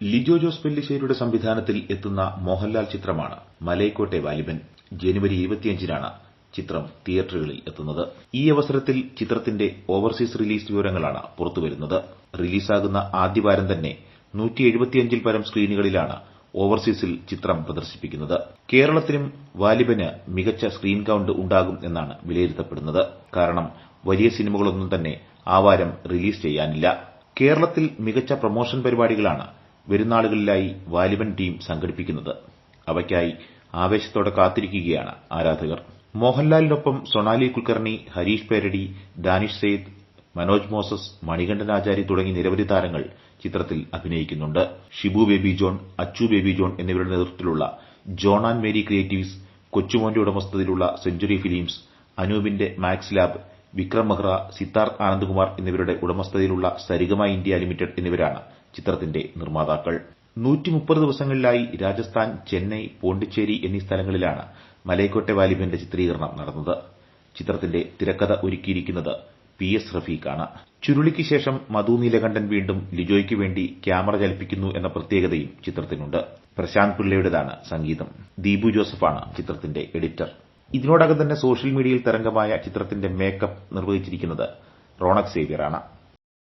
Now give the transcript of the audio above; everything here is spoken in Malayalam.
ലിജോ ജോസ് പെല്ലിശ്ശേരിയുടെ സംവിധാനത്തിൽ എത്തുന്ന മോഹൻലാൽ ചിത്രമാണ് മലൈക്കോട്ടെ വാലിബൻ. ജനുവരി ഇരുപത്തിയഞ്ചിനാണ് ചിത്രം തിയേറ്ററുകളിൽ എത്തുന്നത്. ഈ അവസരത്തിൽ ചിത്രത്തിന്റെ ഓവർസീസ് റിലീസ് വിവരങ്ങളാണ് പുറത്തുവരുന്നത്. റിലീസാകുന്ന ആദ്യവാരം തന്നെ ൽ പരം സ്ക്രീനുകളിലാണ് ഓവർസീസിൽ ചിത്രം പ്രദർശിപ്പിക്കുന്നത്. കേരളത്തിലും വാലിബന് മികച്ച സ്ക്രീൻ കൌണ്ട് ഉണ്ടാകും എന്നാണ് വിലയിരുത്തപ്പെടുന്നത്. കാരണം വലിയ സിനിമകളൊന്നും തന്നെ ആ വാരം റിലീസ് ചെയ്യാനില്ല. കേരളത്തിൽ മികച്ച പ്രൊമോഷൻ പരിപാടികളാണ് വരുംനാളുകളിലായി വാലിബൻ ടീം സംഘടിപ്പിക്കുന്നത്. അവയ്ക്കായി ആവേശത്തോടെ കാത്തിരിക്കുകയാണ് ആരാധകർ. മോഹൻലാലിനൊപ്പം സൊണാലി കുൽക്കർണി ഹരീഷ് പേരടി ദാനിഷ് സെയ്ദ് മനോജ് മോസസ് മണികണ്ഠൻ ആചാരി തുടങ്ങി നിരവധി താരങ്ങൾ ചിത്രത്തിൽ അഭിനയിക്കുന്നുണ്ട്. Shibu baby John Achu baby John എന്നിവരുടെ നേതൃത്വത്തിലുള്ള ജോൺ ആൻഡ് മേരി ക്രിയേറ്റീവ്സ് കൊച്ചുമോന്റെ ഉടമസ്ഥതയിലുള്ള സെഞ്ചുറി ഫിലിംസ് അനൂപിന്റെ മാക്സ് ലാബ് വിക്രം മെഹ്റ സിദ്ധാർത്ഥ് ആനന്ദ്കുമാർ എന്നിവരുടെ ഉടമസ്ഥതയിലുള്ള സരിഗമ ഇന്ത്യ ലിമിറ്റഡ് എന്നിവരാണ് ചിത്രത്തിന്റെ നിർമ്മാതാക്കൾ. ദിവസങ്ങളിലായി രാജസ്ഥാൻ ചെന്നൈ പോണ്ടിച്ചേരി എന്നീ സ്ഥലങ്ങളിലാണ് മലൈക്കോട്ടെ വാലിബന്റെ ചിത്രീകരണം നടന്നത്. ചിത്രത്തിന്റെ തിരക്കഥ ഒരുക്കിയിരിക്കുന്നത് പി എസ് റഫീഖാണ്. ചുരുളിക്ക് ശേഷം മധു നീലകണ്ഠൻ വീണ്ടും ലിജോയ്ക്ക് വേണ്ടി ക്യാമറ ചലിപ്പിക്കുന്നു എന്ന പ്രത്യേകതയും ചിത്രത്തിനുണ്ട്. പ്രശാന്ത് പിള്ളയുടേതാണ് സംഗീതം. ദീപു ജോസഫാണ് ചിത്രത്തിന്റെ എഡിറ്റർ. ഇതിനോടകം തന്നെ സോഷ്യൽ മീഡിയയിൽ തരംഗമായ ചിത്രത്തിന്റെ മേക്കപ്പ് നിർവഹിച്ചിരിക്കുന്നത് റോണക് സേവ്യറാണ്.